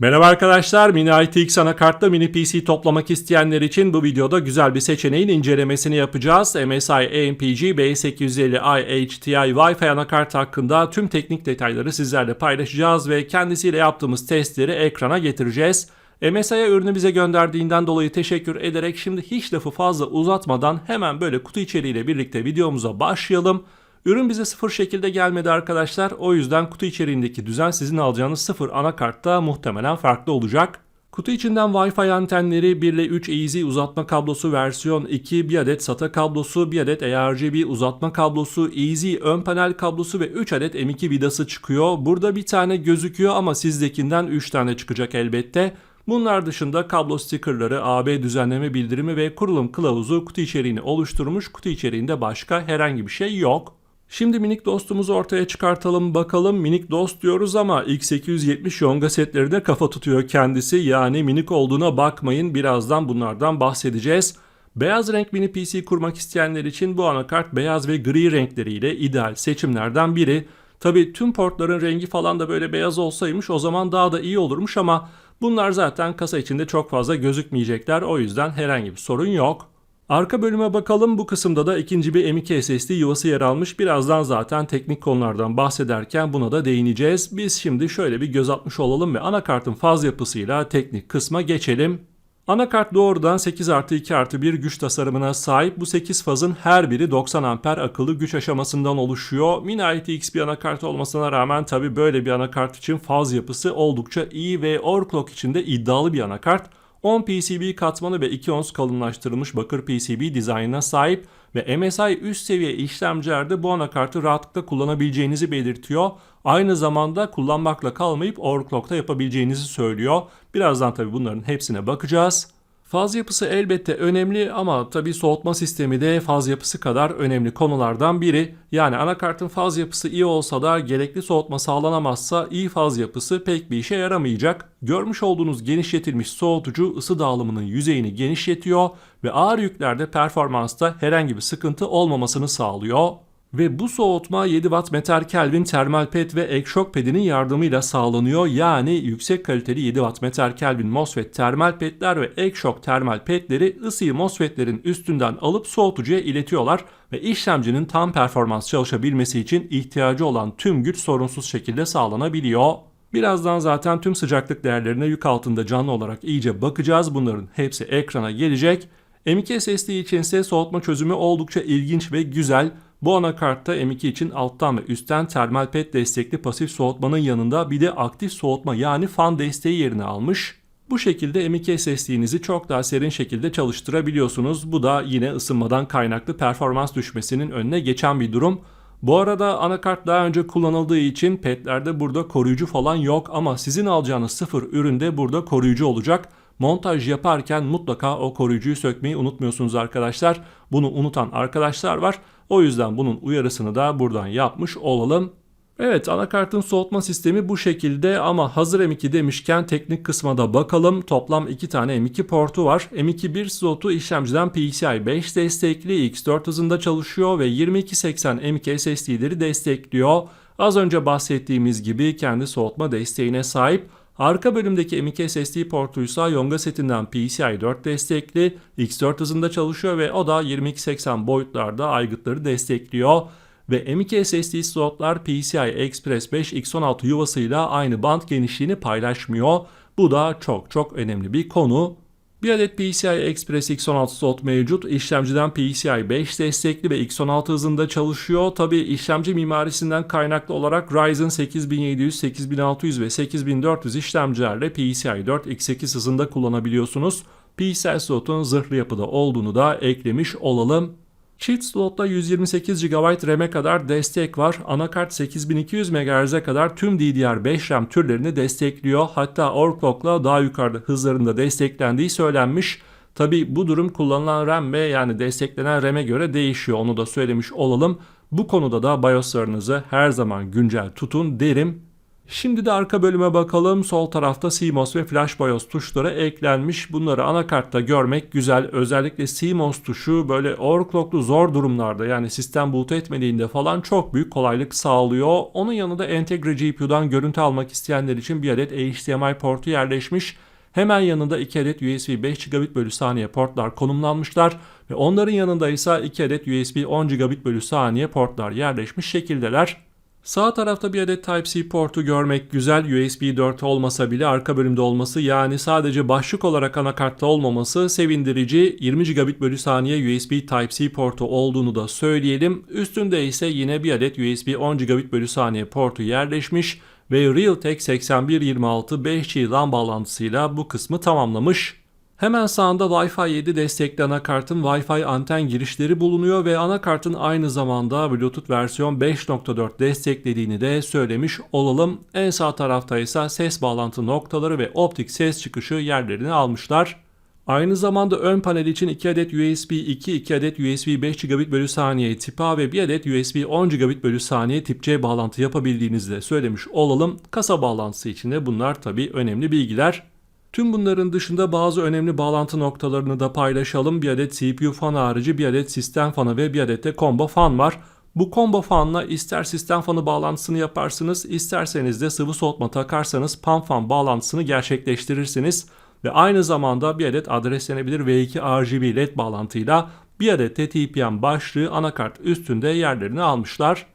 Merhaba arkadaşlar, Mini ITX anakartta mini PC toplamak isteyenler için bu videoda güzel bir seçeneğin incelemesini yapacağız. MSI AMPG B850i HTI Wi-Fi anakart hakkında tüm teknik detayları sizlerle paylaşacağız ve kendisiyle yaptığımız testleri ekrana getireceğiz. MSI'ye ürünü bize gönderdiğinden dolayı teşekkür ederek şimdi hiç lafı fazla uzatmadan hemen böyle kutu içeriğiyle birlikte videomuza başlayalım. Ürün bize sıfır şekilde gelmedi arkadaşlar. O yüzden kutu içeriğindeki düzen sizin alacağınız sıfır anakartta muhtemelen farklı olacak. Kutu içinden Wi-Fi antenleri 1 ile 3 Easy uzatma kablosu versiyon 2, 1 adet SATA kablosu, 1 adet ARGB uzatma kablosu, Easy ön panel kablosu ve 3 adet M2 vidası çıkıyor. Burada bir tane gözüküyor ama sizdekinden 3 tane çıkacak elbette. Bunlar dışında kablo stikerleri, AB düzenleme bildirimi ve kurulum kılavuzu kutu içeriğini oluşturmuş. Kutu içeriğinde başka herhangi bir şey yok. Şimdi minik dostumuzu ortaya çıkartalım bakalım. Minik dost diyoruz ama X870 yonga setlerine kafa tutuyor kendisi. Yani minik olduğuna bakmayın. Birazdan bunlardan bahsedeceğiz. Beyaz renk mini PC kurmak isteyenler için bu anakart beyaz ve gri renkleriyle ideal seçimlerden biri. Tabi tüm portların rengi falan da böyle beyaz olsaymış o zaman daha da iyi olurmuş ama bunlar zaten kasa içinde çok fazla gözükmeyecekler. O yüzden herhangi bir sorun yok. Arka bölüme bakalım. Bu kısımda da ikinci bir M.2 SSD yuvası yer almış. Birazdan zaten teknik konulardan bahsederken buna da değineceğiz. Biz şimdi şöyle bir göz atmış olalım ve anakartın faz yapısıyla teknik kısma geçelim. Anakart doğrudan 8 artı 2 artı 1 güç tasarımına sahip. Bu 8 fazın her biri 90 amper akıllı güç aşamasından oluşuyor. Mini ITX bir anakart olmasına rağmen tabi böyle bir anakart için faz yapısı oldukça iyi ve overclock için de iddialı bir anakart. 10 PCB katmanı ve 2 ons kalınlaştırılmış bakır PCB dizaynına sahip ve MSI üst seviye işlemcilerde bu anakartı rahatlıkla kullanabileceğinizi belirtiyor. Aynı zamanda kullanmakla kalmayıp overclock'ta yapabileceğinizi söylüyor. Birazdan tabi bunların hepsine bakacağız. Faz yapısı elbette önemli ama tabi soğutma sistemi de faz yapısı kadar önemli konulardan biri. Yani anakartın faz yapısı iyi olsa da gerekli soğutma sağlanamazsa iyi faz yapısı pek bir işe yaramayacak. Görmüş olduğunuz genişletilmiş soğutucu ısı dağılımının yüzeyini genişletiyor ve ağır yüklerde performansta herhangi bir sıkıntı olmamasını sağlıyor. Ve bu soğutma 7 Watt metal Kelvin termal ped ve ek şok pedinin yardımıyla sağlanıyor. Yani yüksek kaliteli 7 Watt metal Kelvin MOSFET termal pedler ve ek şok termal pedleri ısıyı MOSFETlerin üstünden alıp soğutucuya iletiyorlar ve işlemcinin tam performans çalışabilmesi için ihtiyacı olan tüm güç sorunsuz şekilde sağlanabiliyor. Birazdan zaten tüm sıcaklık değerlerine yük altında canlı olarak iyice bakacağız. Bunların hepsi ekrana gelecek. M.2 SSD için ise soğutma çözümü oldukça ilginç ve güzel. Bu anakartta M2 için alttan ve üstten termal ped destekli pasif soğutmanın yanında bir de aktif soğutma yani fan desteği yerini almış. Bu şekilde M2 SSD'nizi çok daha serin şekilde çalıştırabiliyorsunuz. Bu da yine ısınmadan kaynaklı performans düşmesinin önüne geçen bir durum. Bu arada anakart daha önce kullanıldığı için pedlerde burada koruyucu falan yok ama sizin alacağınız sıfır üründe burada koruyucu olacak. Montaj yaparken mutlaka o koruyucuyu sökmeyi unutmuyorsunuz arkadaşlar. Bunu unutan arkadaşlar var. O yüzden bunun uyarısını da buradan yapmış olalım. Evet anakartın soğutma sistemi bu şekilde ama hazır M2 demişken teknik kısma da bakalım. Toplam 2 tane M2 portu var. M2 1 slotu işlemciden PCI 5 destekli X4 hızında çalışıyor ve 2280 M2 SSD'leri destekliyor. Az önce bahsettiğimiz gibi kendi soğutma desteğine sahip. Arka bölümdeki M.2 SSD portuysa Yonga setinden PCI 4 destekli, X4 hızında çalışıyor ve o da 2280 boyutlarda aygıtları destekliyor. Ve M.2 SSD slotlar PCI Express 5 X16 yuvasıyla aynı band genişliğini paylaşmıyor. Bu da çok çok önemli bir konu. Bir adet PCI Express X16 slot mevcut. İşlemciden PCI 5 destekli ve X16 hızında çalışıyor. Tabi işlemci mimarisinden kaynaklı olarak Ryzen 8700, 8600 ve 8400 işlemcilerle PCI 4 X8 hızında kullanabiliyorsunuz. PCI slotun zırhlı yapıda olduğunu da eklemiş olalım. Çift slotta 128 GB RAM'e kadar destek var. Anakart 8200 MHz'e kadar tüm DDR5 RAM türlerini destekliyor. Hatta overclock'la daha yukarıda hızlarında desteklendiği söylenmiş. Tabi bu durum kullanılan RAM ve yani desteklenen RAM'e göre değişiyor. Onu da söylemiş olalım. Bu konuda da BIOS'larınızı her zaman güncel tutun derim. Şimdi de arka bölüme bakalım. Sol tarafta CMOS ve Flash BIOS tuşları eklenmiş. Bunları anakartta görmek güzel. Özellikle CMOS tuşu böyle overclocklu zor durumlarda yani sistem boot etmediğinde falan çok büyük kolaylık sağlıyor. Onun yanında entegre GPU'dan görüntü almak isteyenler için bir adet HDMI portu yerleşmiş. Hemen yanında 2 adet USB 5 gigabit bölü saniye portlar konumlanmışlar ve onların yanında ise 2 adet USB 10 gigabit bölü saniye portlar yerleşmiş şekildeler. Sağ tarafta bir adet Type-C portu görmek güzel. USB 4 olmasa bile arka bölümde olması yani sadece başlık olarak anakartta olmaması sevindirici. 20 gigabit bölü saniye USB Type-C portu olduğunu da söyleyelim. Üstünde ise yine bir adet USB 10 gigabit bölü saniye portu yerleşmiş ve Realtek 8126 5G LAN bağlantısıyla bu kısmı tamamlamış. Hemen sağında Wi-Fi 7 destekli anakartın Wi-Fi anten girişleri bulunuyor ve anakartın aynı zamanda Bluetooth versiyon 5.4 desteklediğini de söylemiş olalım. En sağ tarafta ise ses bağlantı noktaları ve optik ses çıkışı yerlerini almışlar. Aynı zamanda ön panel için 2 adet USB 2, 2 adet USB 5 gigabit bölü saniye tip A ve 1 adet USB 10 gigabit bölü saniye tip C bağlantı yapabildiğinizi de söylemiş olalım. Kasa bağlantısı için de bunlar tabi önemli bilgiler. Tüm bunların dışında bazı önemli bağlantı noktalarını da paylaşalım. Bir adet CPU fan harici bir adet sistem fanı ve bir adet de combo fan var. Bu combo fanla ister sistem fanı bağlantısını yaparsınız, isterseniz de sıvı soğutma takarsanız pan fan bağlantısını gerçekleştirirsiniz. Ve aynı zamanda bir adet adreslenebilir V2 RGB LED bağlantıyla bir adet de TPM başlığı anakart üstünde yerlerini almışlar.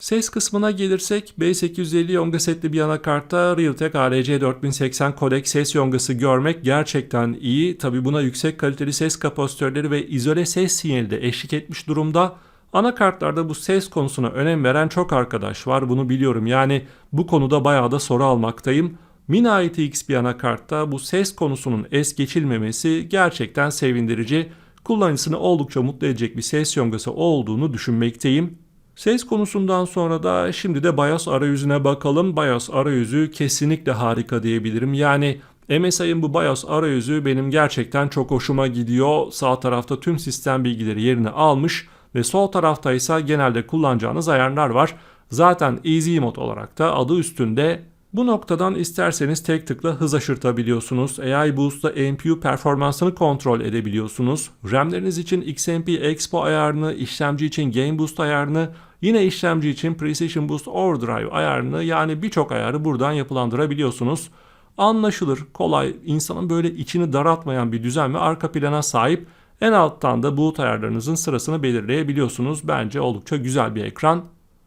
Ses kısmına gelirsek B850 yonga setli bir anakartta Realtek ARC4080 kodek ses yongası görmek gerçekten iyi. Tabi buna yüksek kaliteli ses kapasitörleri ve izole ses sinyali de eşlik etmiş durumda. Anakartlarda bu ses konusuna önem veren çok arkadaş var bunu biliyorum. Yani bu konuda bayağı da soru almaktayım. Mini ITX bir anakartta bu ses konusunun es geçilmemesi gerçekten sevindirici. Kullanıcısını oldukça mutlu edecek bir ses yongası olduğunu düşünmekteyim. Ses konusundan sonra da şimdi de BIOS arayüzüne bakalım. BIOS arayüzü kesinlikle harika diyebilirim. Yani MSI'ın bu BIOS arayüzü benim gerçekten çok hoşuma gidiyor. Sağ tarafta tüm sistem bilgileri yerini almış ve sol tarafta ise genelde kullanacağınız ayarlar var. Zaten Easy Mode olarak da adı üstünde bu noktadan isterseniz tek tıkla hız aşırtabiliyorsunuz. AI Boost'ta NPU performansını kontrol edebiliyorsunuz. RAM'leriniz için XMP Expo ayarını, işlemci için Game Boost ayarını, yine işlemci için Precision Boost Overdrive ayarını yani birçok ayarı buradan yapılandırabiliyorsunuz. Anlaşılır, kolay, insanın böyle içini daraltmayan bir düzen ve arka plana sahip. En alttan da boot ayarlarınızın sırasını belirleyebiliyorsunuz. Bence oldukça güzel bir ekran.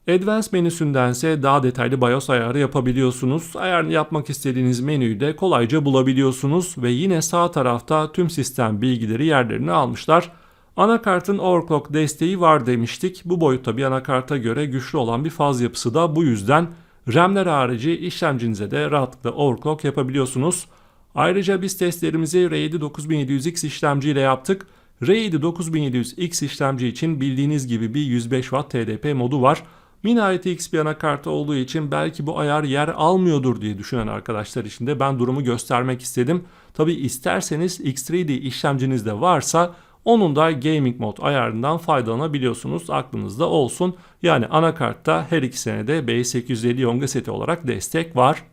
Advanced menüsündense daha detaylı BIOS ayarı yapabiliyorsunuz. Ayarını yapmak istediğiniz menüyü de kolayca bulabiliyorsunuz ve yine sağ tarafta tüm sistem bilgileri yerlerini almışlar. Anakartın overclock desteği var demiştik. Bu boyutta bir anakarta göre güçlü olan bir faz yapısı da bu yüzden RAM'ler harici işlemcinize de rahatlıkla overclock yapabiliyorsunuz. Ayrıca biz testlerimizi R7 9700X işlemci ile yaptık. R7 9700X işlemci için bildiğiniz gibi bir 105 Watt TDP modu var. Mini ITX bir anakart olduğu için belki bu ayar yer almıyordur diye düşünen arkadaşlar için de ben durumu göstermek istedim. Tabi isterseniz X3D işlemciniz de varsa onun da gaming mod ayarından faydalanabiliyorsunuz. Aklınızda olsun. Yani anakartta her ikisine de B850 Yonga seti olarak destek var.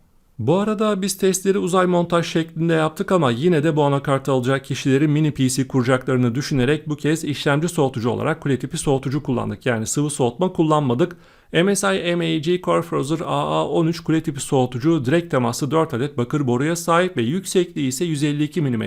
Bu arada biz testleri uzay montaj şeklinde yaptık ama yine de bu anakart alacak kişileri mini PC kuracaklarını düşünerek bu kez işlemci soğutucu olarak kule tipi soğutucu kullandık. Yani sıvı soğutma kullanmadık. MSI MAG Core Frozer AA13 kule tipi soğutucu direkt temaslı 4 adet bakır boruya sahip ve yüksekliği ise 152 mm.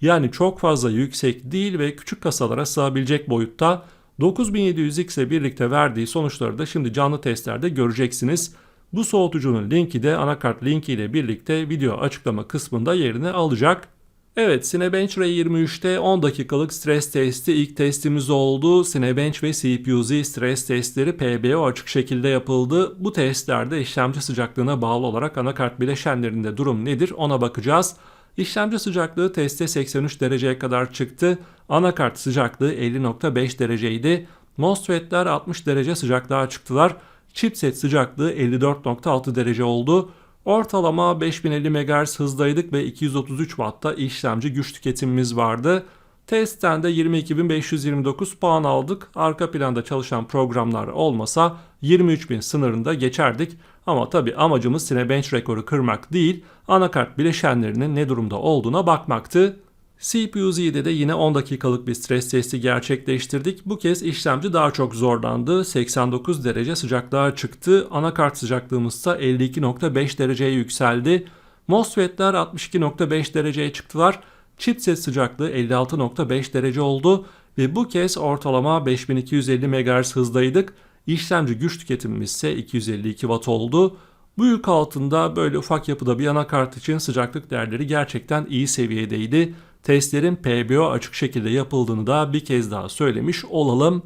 Yani çok fazla yüksek değil ve küçük kasalara sığabilecek boyutta. 9700X ile birlikte verdiği sonuçları da şimdi canlı testlerde göreceksiniz. Bu soğutucunun linki de anakart linki ile birlikte video açıklama kısmında yerini alacak. Evet Cinebench R23'te 10 dakikalık stres testi ilk testimiz oldu. Cinebench ve CPU-Z stres testleri PBO açık şekilde yapıldı. Bu testlerde işlemci sıcaklığına bağlı olarak anakart bileşenlerinde durum nedir ona bakacağız. İşlemci sıcaklığı testte 83 dereceye kadar çıktı. Anakart sıcaklığı 50.5 dereceydi. MOSFET'ler 60 derece sıcaklığa çıktılar. Chipset sıcaklığı 54.6 derece oldu. Ortalama 5050 MHz hızdaydık ve 233 Watt'ta işlemci güç tüketimimiz vardı. Testten de 22.529 puan aldık. Arka planda çalışan programlar olmasa 23.000 sınırında geçerdik. Ama tabi amacımız Cinebench rekoru kırmak değil, anakart bileşenlerinin ne durumda olduğuna bakmaktı. CPU Z'de de yine 10 dakikalık bir stres testi gerçekleştirdik. Bu kez işlemci daha çok zorlandı. 89 derece sıcaklığa çıktı. Anakart sıcaklığımız ise 52.5 dereceye yükseldi. MOSFET'ler 62.5 dereceye çıktılar. Chipset sıcaklığı 56.5 derece oldu ve bu kez ortalama 5250 MHz hızdaydık. İşlemci güç tüketimimiz ise 252 Watt oldu. Bu yük altında böyle ufak yapıda bir anakart için sıcaklık değerleri gerçekten iyi seviyedeydi. Testlerin PBO açık şekilde yapıldığını da bir kez daha söylemiş olalım.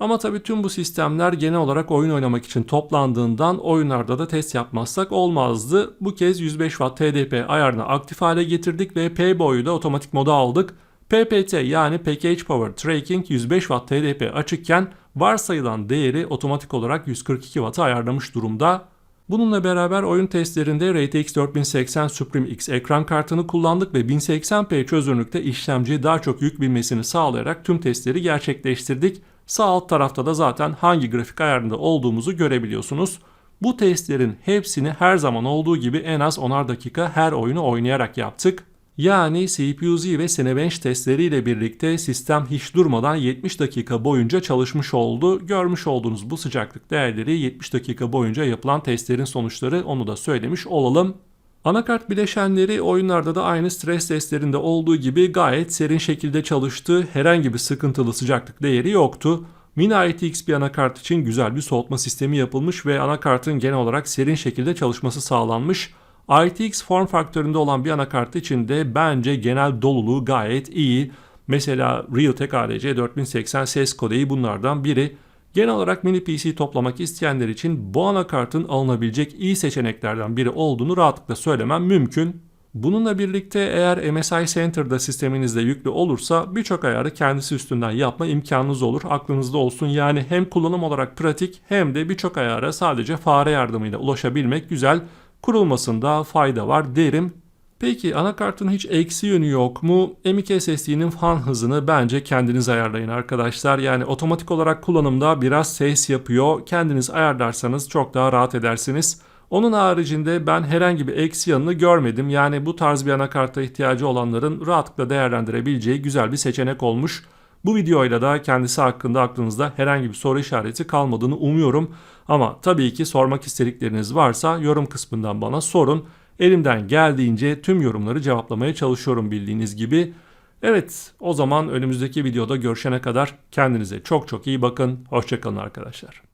Ama tabii tüm bu sistemler genel olarak oyun oynamak için toplandığından oyunlarda da test yapmazsak olmazdı. Bu kez 105 Watt TDP ayarını aktif hale getirdik ve PBO'yu da otomatik moda aldık. PPT yani Package Power Tracking 105 Watt TDP açıkken varsayılan değeri otomatik olarak 142 Watt'a ayarlamış durumda. Bununla beraber oyun testlerinde RTX 4080 Supreme X ekran kartını kullandık ve 1080p çözünürlükte işlemciye daha çok yük binmesini sağlayarak tüm testleri gerçekleştirdik. Sağ alt tarafta da zaten hangi grafik ayarında olduğumuzu görebiliyorsunuz. Bu testlerin hepsini her zaman olduğu gibi en az 10'ar dakika her oyunu oynayarak yaptık. Yani CPU-Z ve Cinebench testleriyle birlikte sistem hiç durmadan 70 dakika boyunca çalışmış oldu. Görmüş olduğunuz bu sıcaklık değerleri 70 dakika boyunca yapılan testlerin sonuçları onu da söylemiş olalım. Anakart bileşenleri oyunlarda da aynı stres testlerinde olduğu gibi gayet serin şekilde çalıştı. Herhangi bir sıkıntılı sıcaklık değeri yoktu. Mini ITX bir anakart için güzel bir soğutma sistemi yapılmış ve anakartın genel olarak serin şekilde çalışması sağlanmış. ITX form faktöründe olan bir anakart için de bence genel doluluğu gayet iyi. Mesela Realtek ADC 4080 ses kodeyi bunlardan biri. Genel olarak mini PC toplamak isteyenler için bu anakartın alınabilecek iyi seçeneklerden biri olduğunu rahatlıkla söylemem mümkün. Bununla birlikte eğer MSI Center'da sisteminizde yüklü olursa birçok ayarı kendisi üstünden yapma imkanınız olur. Aklınızda olsun yani hem kullanım olarak pratik hem de birçok ayara sadece fare yardımıyla ulaşabilmek güzel. Kurulmasında fayda var derim. Peki anakartın hiç eksi yönü yok mu? M.2 SSD'nin fan hızını bence kendiniz ayarlayın arkadaşlar. Yani otomatik olarak kullanımda biraz ses yapıyor. Kendiniz ayarlarsanız çok daha rahat edersiniz. Onun haricinde ben herhangi bir eksi yanını görmedim. Yani bu tarz bir anakarta ihtiyacı olanların rahatlıkla değerlendirebileceği güzel bir seçenek olmuş. Bu videoyla da kendisi hakkında aklınızda herhangi bir soru işareti kalmadığını umuyorum. Ama tabii ki sormak istedikleriniz varsa yorum kısmından bana sorun. Elimden geldiğince tüm yorumları cevaplamaya çalışıyorum bildiğiniz gibi. Evet o zaman önümüzdeki videoda görüşene kadar kendinize çok çok iyi bakın. Hoşçakalın arkadaşlar.